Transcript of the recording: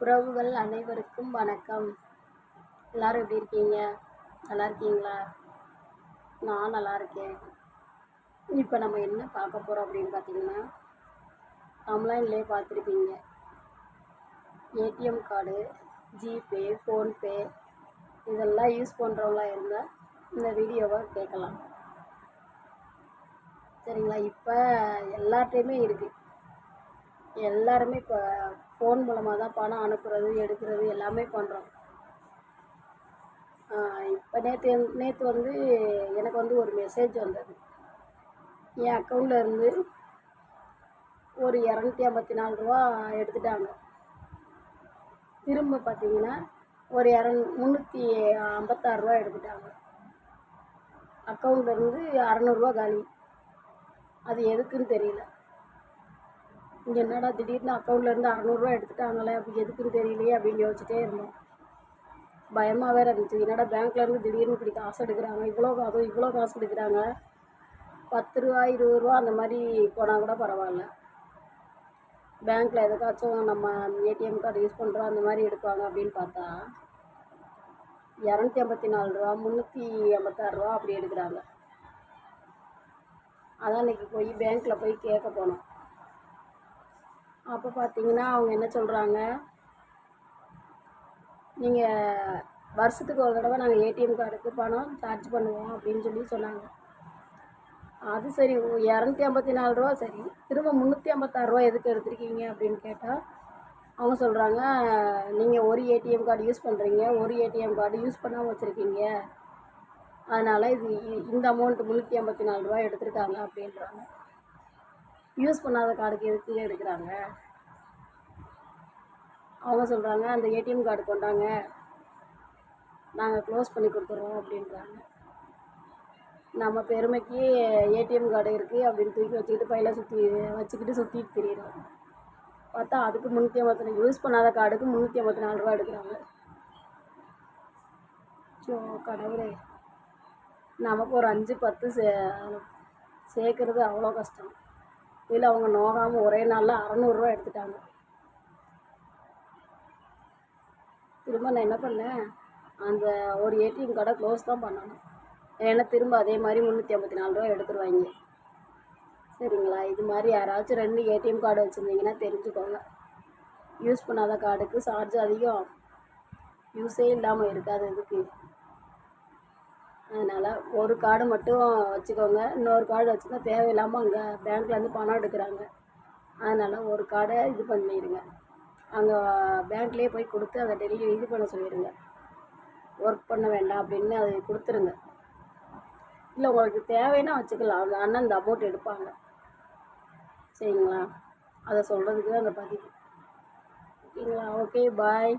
உறவுகள் அனைவருக்கும் வணக்கம். எல்லாரும் எப்படி இருக்கீங்க? நல்லா இருக்கீங்களா? நான் நல்லா இருக்கேன். இப்போ நம்ம என்ன பார்க்க போகிறோம் அப்படின்னு பார்த்தீங்கன்னா ஆன்லைன்லேயே பார்த்துருப்பீங்க. ஏடிஎம் கார்டு ஜிபே ஃபோன்பே இதெல்லாம் யூஸ் பண்ணுறவங்களா இருந்தால் இந்த வீடியோவை கேட்கலாம். சரிங்களா? இப்போ எல்லார்ட்டையுமே இருக்குது எல்லாருமே இப்போ ஃபோன் மூலமாக தான் பணம் அனுப்புறது எடுக்கிறது எல்லாமே பண்ணுறோம் இப்போ நேற்று நேற்று வந்து எனக்கு வந்து ஒரு மெசேஜ் வந்தது. என் அக்கௌண்ட்டில் இருந்து ஒரு இரநூத்தி ஐம்பத்தி நாலு ரூபா எடுத்துட்டாங்க. திரும்ப பார்த்தீங்கன்னா ஒரு இரநூ முந்நூற்றி ஐம்பத்தாறு ரூபா எடுத்துட்டாங்க. அக்கௌண்ட்லேருந்து அறநூறுவா காலி. அது எதுக்குன்னு தெரியல. இங்கே என்னடா திடீர்னு அக்கௌண்ட்லேருந்து அறநூறுவா எடுத்துட்டாங்களே அப்படி எதுக்குன்னு தெரியலையே அப்படின்னு யோசிச்சிட்டே இருந்தோம். பயமாக வேறு இருந்துச்சு. என்னடா பேங்க்லேருந்து திடீர்னு இப்படி காசு எடுக்கிறாங்க? இவ்வளோ அதுவும் இவ்வளோ காசு எடுக்கிறாங்க. பத்து ரூபா இருபது ரூபா அந்த மாதிரி போனால் கூட பரவாயில்ல. பேங்க்கில் எதுக்காச்சும் நம்ம ஏடிஎம் கார்டு யூஸ் பண்ணுறோம் அந்த மாதிரி எடுப்பாங்க அப்படின்னு பார்த்தா இரநூத்தி ஐம்பத்தி நாலு ரூபா முந்நூற்றி ஐம்பத்தாறு ரூபா அப்படி எடுக்கிறாங்க. அதான் இன்றைக்கி போய் பேங்க்கில் போய் கேட்க போனோம். அப்போ பார்த்தீங்கன்னா அவங்க என்ன சொல்கிறாங்க நீங்கள் வருஷத்துக்கு ஒரு தடவை நாங்கள் ஏடிஎம் கார்டுக்கு பணம் சார்ஜ் பண்ணுவோம் அப்படின்னு சொல்லி சொன்னாங்க. அது சரி இரநூத்தி ஐம்பத்தி நாலு ரூபா சரி. திரும்ப முந்நூற்றி ஐம்பத்தாறு ரூபா எதுக்கு எடுத்துருக்கீங்க அப்படின்னு கேட்டால் அவங்க சொல்கிறாங்க நீங்கள் ஒரு ஏடிஎம் கார்டு யூஸ் பண்ணுறீங்க ஒரு ஏடிஎம் கார்டு யூஸ் பண்ணாமல் வச்சுருக்கீங்க. அதனால் இது இந்த அமௌண்ட் முந்நூற்றி ஐம்பத்தி நாலு ரூபா எடுத்திருக்காங்க அப்படின்றாங்க. யூஸ் பண்ணாத கார்டுக்கு எதுக்கு எடுக்கிறாங்க? அவங்க சொல்கிறாங்க அந்த ஏடிஎம் கார்டு கொண்டாங்க. நாங்கள் க்ளோஸ் பண்ணி கொடுத்துட்றோம் அப்படின்றாங்க. நம்ம பெருமைக்கு ஏடிஎம் கார்டு இருக்குது அப்படின்னு தூக்கி வச்சுக்கிட்டு பையில சுற்றி வச்சுக்கிட்டு சுற்றிட்டு தெரியுறோம் பார்த்தா அதுக்கு முந்நூற்றி ஐம்பத்தி நாலு யூஸ் பண்ணாத கார்டுக்கு முந்நூற்றி ஐம்பத்தி நாலு ரூபா எடுக்கிறாங்க. ஸோ கடவுளே. நமக்கு ஒரு அஞ்சு பத்து சே சேர்க்குறது அவ்வளோ கஷ்டம். இதில் அவங்க நோகாமல் ஒரே நாளில் அறநூறுரூவா எடுத்துட்டாங்க. திரும்ப நான் என்ன பண்ணேன்? அந்த ஒரு ஏடிஎம் கார்டை க்ளோஸ் தான் பண்ணணும். ஏன்னா திரும்ப அதே மாதிரி முந்நூற்றி ஐம்பத்தி நாலு ரூபா எடுத்துருவாங்க. சரிங்களா? இது மாதிரி யாராச்சும் ரெண்டு ஏடிஎம் கார்டு வச்சுருந்தீங்கன்னா தெரிஞ்சுக்கோங்க. யூஸ் பண்ணாத கார்டுக்கு சார்ஜ் அதிகம். யூஸே இல்லாமல் இருக்காது இதுக்கு. அதனால் ஒரு கார்டு மட்டும் வச்சுக்கோங்க. இன்னொரு கார்டு வச்சுருந்தா தேவையில்லாமல் அங்கே பேங்க்லேருந்து பணம் எடுக்கிறாங்க. அதனால் ஒரு கார்டை இது பண்ணிடுங்க. அங்கே பேங்க்லேயே போய் கொடுத்து அதை டெலிவரி இது பண்ண சொல்லிடுங்க. ஒர்க் பண்ண வேண்டாம் அப்படின்னு அதை கொடுத்துருங்க. இல்லை உங்களுக்கு தேவைன்னா வச்சுக்கலாம். அந்த அண்ணன் இந்த அமௌண்ட் எடுப்பாங்க. சரிங்களா? அதை சொல்கிறதுக்கு தான் அந்த பதிவு. ஓகேங்களா? Okay bye